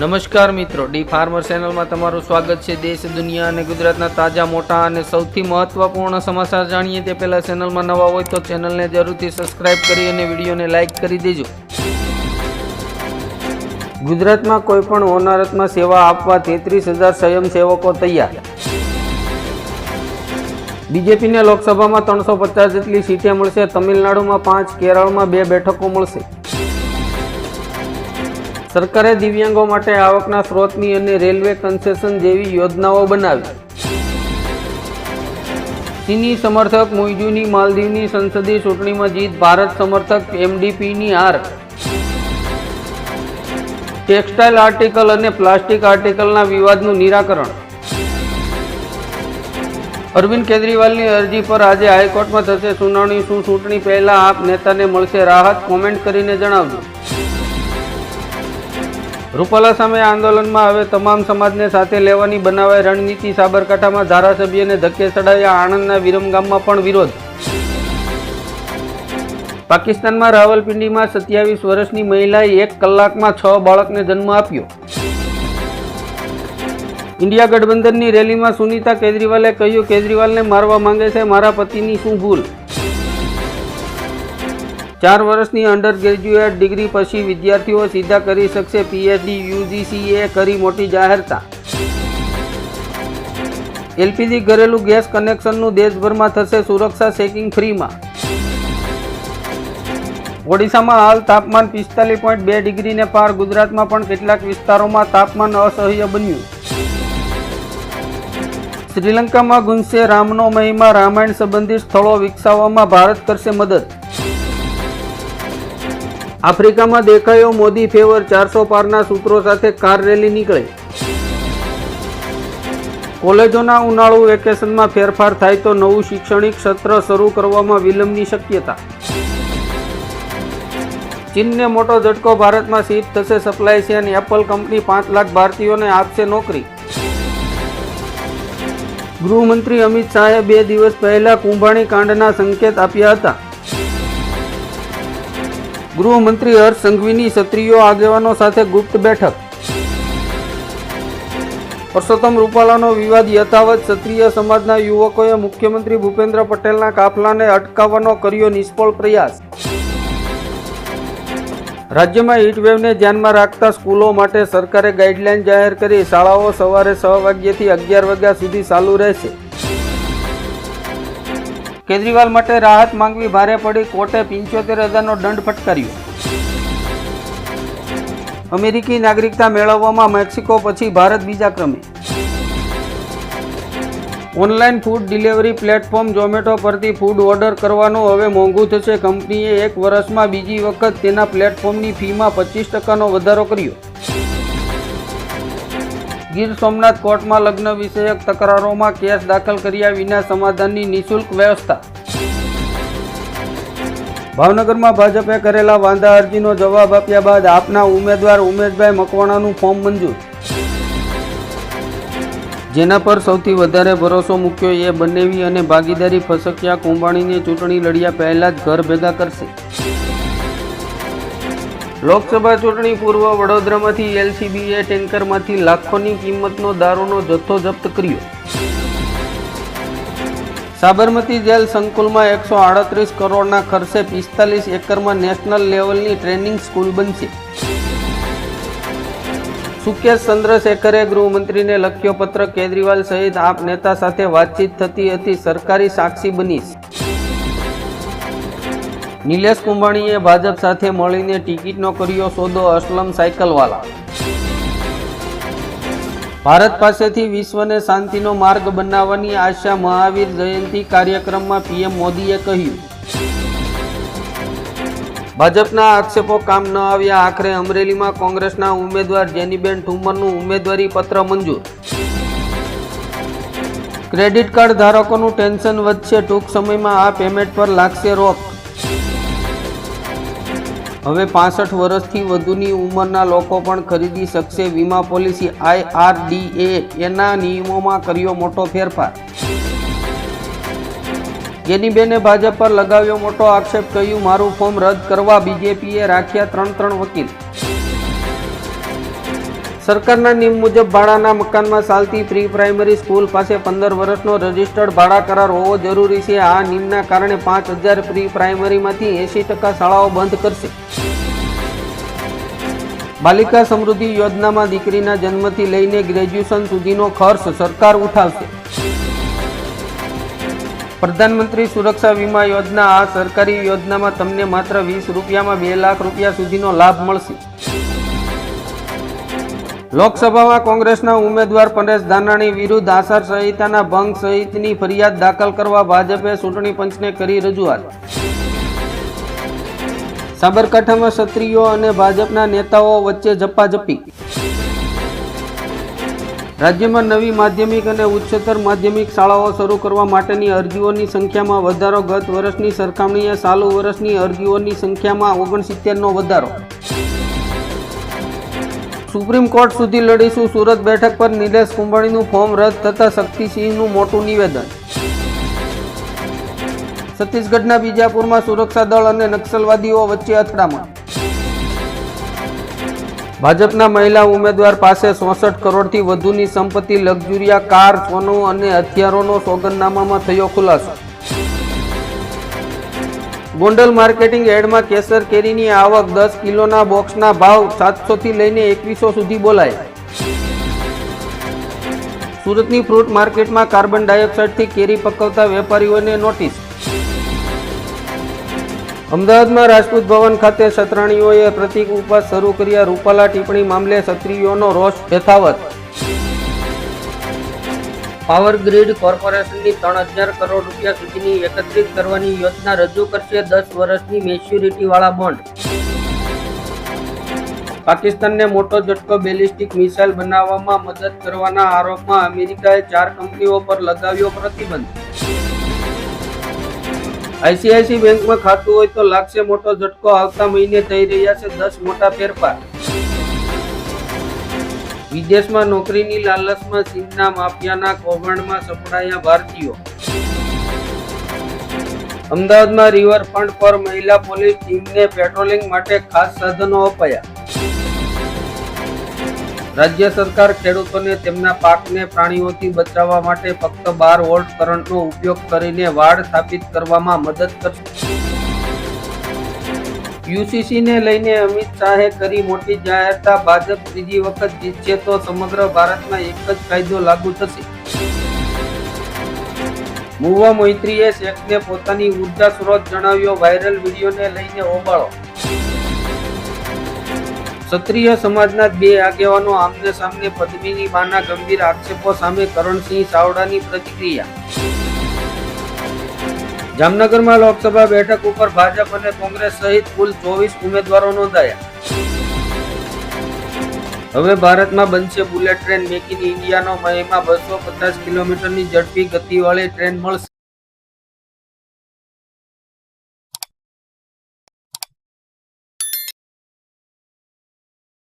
નમસ્કાર મિત્રો, D farmer ચેનલમાં તમારું સ્વાગત છે. દેશ, દુનિયા અને ગુજરાતના તાજા, મોટા અને સૌથી મહત્વપૂર્ણ સમાચાર જાણીએ તે પહેલા ચેનલમાં નવા હોય તો ચેનલને જરૂરથી સબસ્ક્રાઇબ કરી અને વિડીયોને લાઇક કરી દેજો. ગુજરાતમાં કોઈ પણ હોનારતમાં સેવા આપવા તેત્રીસ હજાર સ્વયંસેવકો તૈયાર. બીજેપીને લોકસભામાં ત્રણસો પચાસ જેટલી સીટે મળશે. તમિલનાડુમાં પાંચ, કેરળમાં બે બેઠકો મળશે. સરકારે દિવ્યાંગો માટે આવકના સ્ત્રોતની અને રેલવે કન્સેશન જેવી યોજનાઓ બનાવી. ચીની સમર્થક મુઈજુની માલદીવની સંસદીય ચૂંટણીમાં જીત, ભારત સમર્થક એમડીપીની હાર. ટેક્સટાઇલ આર્ટિકલ અને પ્લાસ્ટિક આર્ટિકલના વિવાદનું નિરાકરણ. અરવિંદ કેજરીવાલની અરજી પર આજે હાઈકોર્ટમાં થશે સુનાવણી, શું ચૂંટણી પહેલા આપ નેતાને મળશે રાહત? કોમેન્ટ કરીને જણાવજો. રૂપાલા સામે આંદોલનમાં હવે તમામ સમાજને સાથે લેવાની બનાવાય રણનીતિ સાબરકાંઠામાં ધારાસભ્યને ધક્કે ચડાયા આણંદના વિરમગામમાં પણ વિરોધ. પાકિસ્તાનમાં રાવલપિંડીમાં સત્યાવીસ વર્ષની મહિલાએ એક કલાકમાં છ બાળકને જન્મ આપ્યો. ઇન્ડિયા ગઠબંધનની રેલીમાં સુનીતા કેજરીવાલે કહ્યું, કેજરીવાલને મારવા માંગે છે મારા પતિની શું ભૂલ? ચાર વર્ષની અંડર ગ્રેજ્યુએટ ડિગ્રી પછી વિદ્યાર્થીઓ સીધા કરી શકશે પીએચડી યુજીસીએ કરી મોટી જાહેરતા. એલપીજી ઘરેલું ગેસ કનેક્શનનું દેશભરમાં થશે સુરક્ષા ચેકિંગ ફ્રીમાં ઓડિશામાં હાલ તાપમાન પિસ્તાલીસ પોઈન્ટ બે ડિગ્રીને પાર, ગુજરાતમાં પણ કેટલાક વિસ્તારોમાં તાપમાન અસહ્ય બન્યું. શ્રીલંકામાં ગુંજશે રામનો મહિમા રામાયણ સંબંધિત સ્થળો વિકસાવવામાં ભારત કરશે મદદ. આફ્રિકામાં દેખાયો મોદી ફેવર ચારસો પારના સૂત્રો સાથે કાર રેલી નીકળી. કોલેજોના ઉનાળુ વેકેશનમાં ફેરફાર થાય તો નવું શૈક્ષણિક સત્ર શરૂ કરવામાં વિલંબની શક્યતા. ચીનને મોટો ઝટકો, ભારતમાં શિફ્ટ થશે સપ્લાય ચેન, એપલ કંપની પાંચ લાખ ભારતીયોને આપશે નોકરી. ગૃહમંત્રી અમિત શાહે બે દિવસ પહેલા કુંભાણી કાંડના સંકેત આપ્યા હતા. ગૃહમંત્રી હર્ષ સંઘવીની ક્ષત્રિયો આગેવાનો સાથે ગુપ્ત બેઠક. પરસોત્તમ રૂપાલાનો વિવાદ યથાવત ક્ષત્રિય સમાજના યુવકોએ મુખ્યમંત્રી ભૂપેન્દ્ર પટેલના કાફલાને અટકાવવાનો કર્યો નિષ્ફળ પ્રયાસ. રાજ્યમાં હીટવેવને ધ્યાનમાં રાખતા સ્કૂલો માટે સરકારે ગાઈડલાઈન જાહેર કરી. શાળાઓ સવારે છ વાગ્યાથી અગિયાર વાગ્યા સુધી ચાલુ રહેશે. કેજરીવાલ માટે રાહત માંગવી ભારે પડી, કોર્ટે પંચોતેર હજારનો દંડ ફટકાર્યો. અમેરિકી નાગરિકતા મેળવવામાં મેક્સિકો પછી ભારત બીજા ક્રમે. Online food delivery platform Zomato પરથી ફૂડ ઓર્ડર કરવાનું હવે મોંઘું થશે. કંપનીએ એક વર્ષમાં બીજી વખત તેના પ્લેટફોર્મની ફીમાં પચીસ ટકાનો વધારો કર્યો. ગીર સોમનાથ કોર્ટમાં લગ્ન વિષયક તકરારોમાં કેસ દાખલ કર્યા વિના સમાધાનની નિઃશુલ્ક વ્યવસ્થા. ભાવનગરમાં ભાજપે કરેલા વાંધા અરજીનો જવાબ આપ્યા બાદ આપના ઉમેદવાર ઉમેશભાઈ મકવાણાનું ફોર્મ મંજૂર. જેના પર સૌથી વધારે ભરોસો મૂક્યો એ બનેવી અને ભાગીદારી ફસક્યા કુંભાણીને ચૂંટણી લડ્યા પહેલા જ ઘર ભેગા કરશે. લોકસભા ચૂંટણી પૂર્વ વડોદરામાંથી એલસીબીએ ટેન્કરમાંથી લાખોની કિંમતનો દારૂનો જથ્થો જપ્ત કર્યો. સાબરમતી જેલ સંકુલમાં એકસો આડત્રીસ કરોડના ખર્ચે પિસ્તાલીસ એકરમાં નેશનલ લેવલની ટ્રેનિંગ સ્કૂલ બનશે. સુકેશ ચંદ્રશેખરે ગૃહમંત્રીને લખ્યો પત્ર, કેજરીવાલ સહિત આપ નેતા સાથે વાતચીત થતી હતી, સરકારી સાક્ષી બનીશ. નિલેશ કુંભાણીએ ભાજપ સાથે મળીને ટિકિટનો કર્યો સોદો અસલમ સાયકલવાલા. ભારત પાસેથી વિશ્વને શાંતિનો માર્ગ બનાવવાની આશા મહાવીર જયંતિ કાર્યક્રમમાં પીએમ મોદીએ કહ્યું. ભાજપના આક્ષેપો કામ ન આવ્યા આખરે અમરેલીમાં કોંગ્રેસના ઉમેદવાર જેનીબેન ઠુમરનું ઉમેદવારી પત્ર મંજૂર. ક્રેડિટ કાર્ડ ધારકોનું ટેન્શન વધશે ટૂંક સમયમાં આ પેમેન્ટ પર લાગશે રોક. હવે પાસઠ વર્ષથી વધુની ઉંમરના લોકો પણ ખરીદી શકશે વીમા પોલિસી. આઈઆરડીએ એના નિયમોમાં કર્યો મોટો ફેરફાર. ગેનીબેને ભાજપ પર લગાવ્યો મોટો આક્ષેપ, કહ્યું, મારું ફોર્મ રદ કરવા બીજેપીએ રાખ્યા ત્રણ ત્રણ વકીલ. સરકારના નિયમ મુજબ ભાડાના મકાનમાં ચાલતી પ્રી પ્રાઇમરી સ્કૂલ પાસે પંદર વર્ષનો રજિસ્ટર્ડ ભાડા કરાર હોવો જરૂરી છે. આ નિયમના કારણે પાંચ હજાર પ્રી પ્રાઇમરીમાંથી એંસી ટકા શાળાઓ બંધ કરશે. બાલિકા સમૃદ્ધિ યોજનામાં દીકરીના જન્મથી લઈને ગ્રેજ્યુએશન સુધીનો ખર્ચ સરકાર ઉઠાવશે. પ્રધાનમંત્રી સુરક્ષા વીમા યોજના આ સરકારી યોજનામાં તમને માત્ર વીસ રૂપિયામાં બે લાખ રૂપિયા સુધીનો લાભ મળશે. લોકસભામાં કોંગ્રેસના ઉમેદવાર પરેશ ધાનાણી વિરુદ્ધ આસાર સંહિતાના ભંગ સહિતની ફરિયાદ દાખલ કરવા ભાજપે ચૂંટણી પંચને કરી રજૂઆત. સાબરકાંઠામાં ક્ષત્રિયો અને ભાજપના નેતાઓ વચ્ચે ઝપાઝપી. રાજ્યમાં નવી માધ્યમિક અને ઉચ્ચતર માધ્યમિક શાળાઓ શરૂ કરવા માટેની અરજીઓની સંખ્યામાં વધારો. ગત વર્ષની સરખામણીએ ચાલુ વર્ષની અરજીઓની સંખ્યામાં ઓગણસિત્તેરનો વધારો. સુપ્રીમ કોર્ટ સુધી લડીશું. સુરત બેઠક પર નિલેશ કુંભણીનું ફોર્મ રદ થતાં શક્તિસિંહનું મોટું નિવેદન. છત્તીસગઢના બીજાપુરમાં સુરક્ષા દળ અને નક્સલવાદીઓ વચ્ચે અથડામણ. ભાજપના મહિલા ઉમેદવાર પાસે ચોસઠ કરોડથી વધુની સંપત્તિ, લક્ઝુરિયા કાર, સોનું અને હથિયારોનો સોગંદનામામાં થયો ખુલાસો. ગોંડલ માર્કેટિંગ એડમાં કેસર કેરીની આવક દસ કિલોના બોક્સના ભાવ સાતસોથી લઈને એકવીસો સુધી બોલાય. સુરતની ફ્રૂટ માર્કેટમાં કાર્બન ડાયોક્સાઇડથી કેરી પકવતા વેપારીઓને નોટિસ. અમદાવાદમાં રાજપૂત ભવન ખાતે સત્રાણીઓએ પ્રતિક ઉપવાસ શરૂ કર્યા. રૂપાલા ટિપ્પણી મામલે ક્ષત્રિયોનો રોષ યથાવત. પાવર ગ્રીડ કોર્પોરેશનની ત્રણ હજાર કરોડ રૂપિયા સુધીની એકત્રિત કરવાની યોજના રજૂ કરશે દસ વર્ષની મેચ્યુરિટી વાળા બોન્ડ. પાકિસ્તાનને મોટો ઝટકો બેલિસ્ટિક મિસાઇલ બનાવવામાં મદદ કરવાના આરોપમાં અમેરિકાએ ચાર કંપનીઓ પર લગાવ્યો પ્રતિબંધ. આઈસીઆઈસી બેંકમાં ખાતું હોય તો લાગશે મોટો ઝટકો. આવતા મહિને થઈ રહ્યા છે દસ મોટા ફેરફાર. વિદેશમાં નોકરીની લાલચમાં ચીનના માફિયાના કૌભાંડમાં સપડાયા ભારતીયો. અમદાવાદમાં રિવરફ્રન્ટ પર મહિલા પોલીસ ટીમને પેટ્રોલિંગ માટે ખાસ સાધનો અપાયા. રાજ્ય સરકાર ખેડૂતોને તેમના પાકને પ્રાણીઓથી બચાવવા માટે ફક્ત બાર વોલ્ટ કરંટનો ઉપયોગ કરીને વાડ સ્થાપિત કરવામાં મદદ કરશે. યુસીસીને લઈને અમિત શાહે કરી મોટી જાહેરતા. ભાજપ ત્રીજી વખત જીતશે તો સમગ્ર ભારતમાં એક જ કાયદો લાગુ થશે. મુવા મૈત્રીએ શેખને પોતાની ઊર્જા સ્ત્રોત જણાવ્યો. વાયરલ વિડીયોને લઈને હોબાળો. ક્ષત્રિય સમાજના બે આગેવાનો આમને સામને પદ્મિની બાના ગંભીર આક્ષેપો સામે કરણસિંહ ચાવડાની પ્રતિક્રિયા. જામનગરમાં લોકસભા બેઠક ઉપર ભાજપ અને કોંગ્રેસ સહિત કુલ ચોવીસ ઉમેદવારો નોંધાયા. હવે ભારતમાં બનશે બુલેટ ટ્રેન મેક ઇન ઇન્ડિયાનો મહિમા બસો પચાસ કિલોમીટરની ઝડપી ગતિવાળી ટ્રેન મળશે.